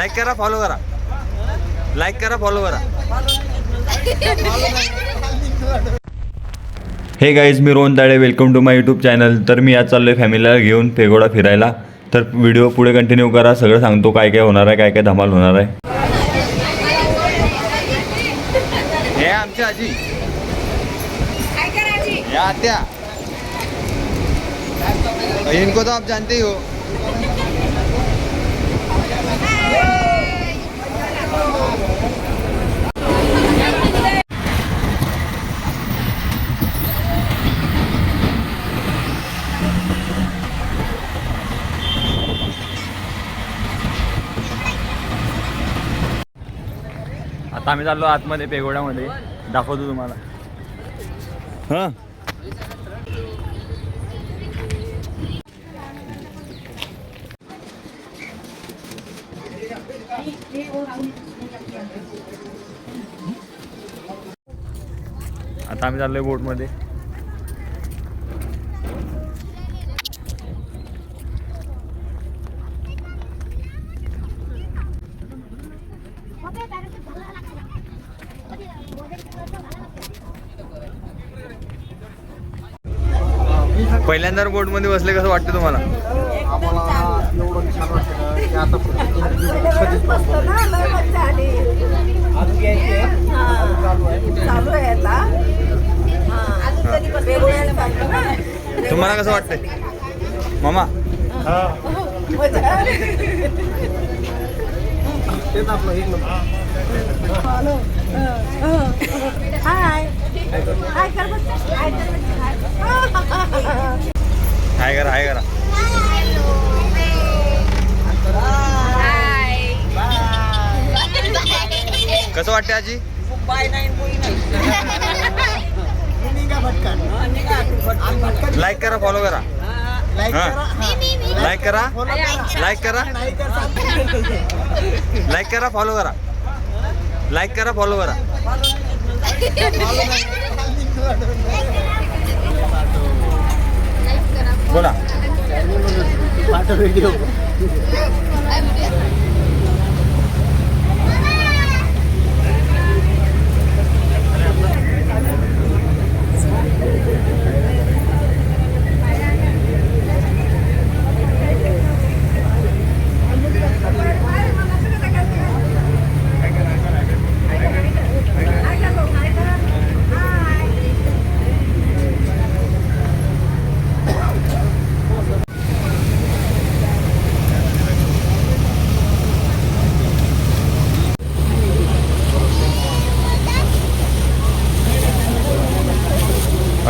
Like करा follow करा. Like करा फॉलो करा. Hey guys me Rohan Tade welcome to my YouTube channel तर मी आज चाललो आहे फॅमिलीला घेऊन पेगोडा फिरायला. तर व्हिडिओ पुढे कंटिन्यू करा. सगळं सांगतो काय काय होणार आहे काय काय धमाल होणार आहे. हे आमची आजी. आत्या. इनको तो आप जानते ही हो. आता आम्ही चाललो आतमध्ये पेगोड्यामध्ये. दाखवतो तुम्हाला. हां? आता आम्ही चाललोय बोटमध्ये. पहिल्यांदा बोटमध्ये बसले कसं वाटतं तुम्हाला? आता कधीच मस्त ना लय मजा आली हा. चालू आहे आता हा. वेगवेगळ्या चालू ना. तुम्हाला कसं वाटतंय मामा. तेच आपलं एक. हं, हं. हाय हाय कर. हाय कर कसं वाटतं आजी? लाईक करा फॉलो करा. लाईक हा. करा. लाईक करा. Follow करा. लाईक करा. नाही तर सांगते. लाईक करा. फॉलो करा लाईक करा. फॉलो करा. बोला. व्हिडिओ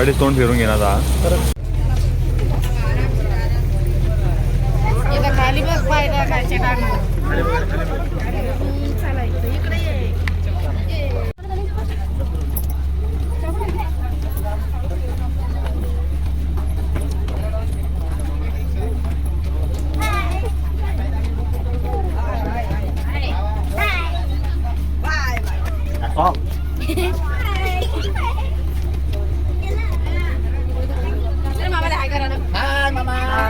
अडीच तोंड फिरून घेणार हा इथं खाली बघ पायऱ्या खालच्या टाकणार चला इकडे इकडे ये चल मामाला हाय करा ना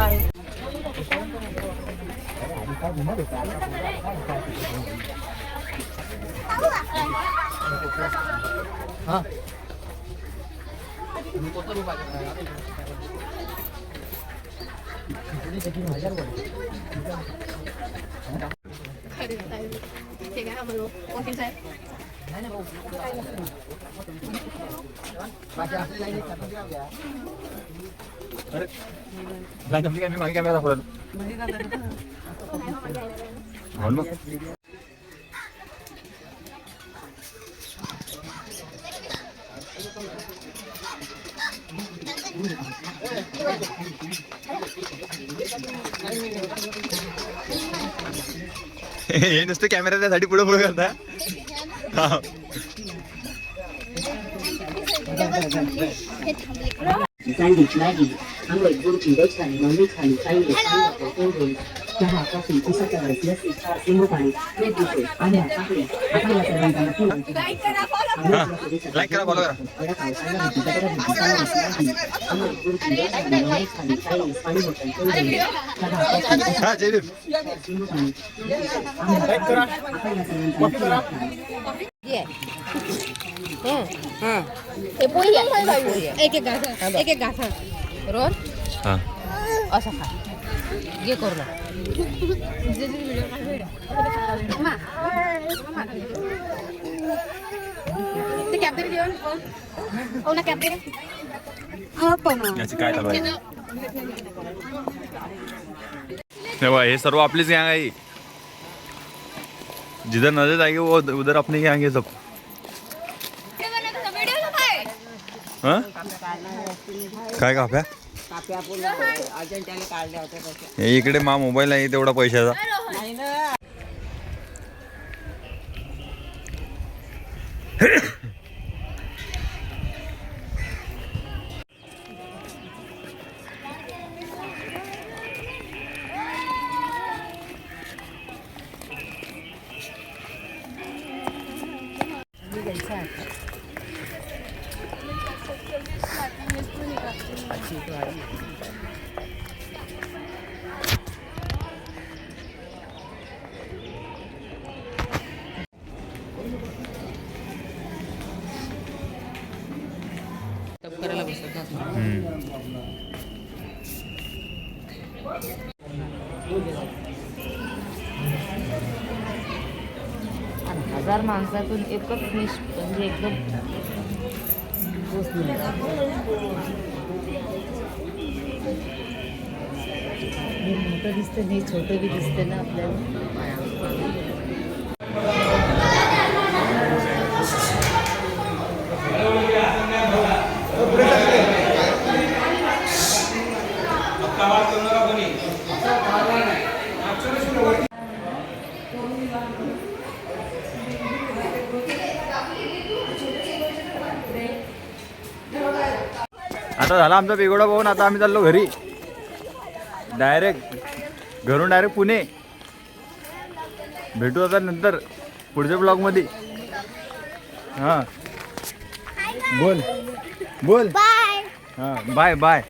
ठीक आहे आम्हाला कोणती साहेब कॅमेरा दाखवला हो ना. हे नुसतं कॅमेरा त्यासाठी पुढे पुढे करता. चांदी मॅगी आंबट गुरची दूध खाली मम्मी खाली चांदी कोंढून चहा कॉफी पुस्तकावर लसी पाणी आणि आपल्या आपल्या सर्वांना हा जयदीप लाईक करा आपण या सगळ्यांचा कॉपी करा हे पोळी आहे एक एक घासा एक एक घासा रोल हा असं खा घे करू ते कॅप हो ना कॅप हा पण याची काय चालू आहे? तेव्हा हे सर्व आपलीच गँग आहे जिधर नजर आएगी वो उधर अपनी गँग है सब हाँ? काय काप्या? हे इकडे मा मोबाईल नाही तेवढा पैशाचा. हजार माणसातून एकच निश म्हणजे एकदम मोठं दिसतं नाही छोटं बी दिसतं ना आपल्याला? आता झाला आमचा बेगोडा पाहून आता आम्ही चाललो घरी. डायरेक्ट घरून डायरेक्ट पुणे. भेटू आता नंतर पुढच्या ब्लॉगमध्ये हां. बोल. बोल. हां बाय बाय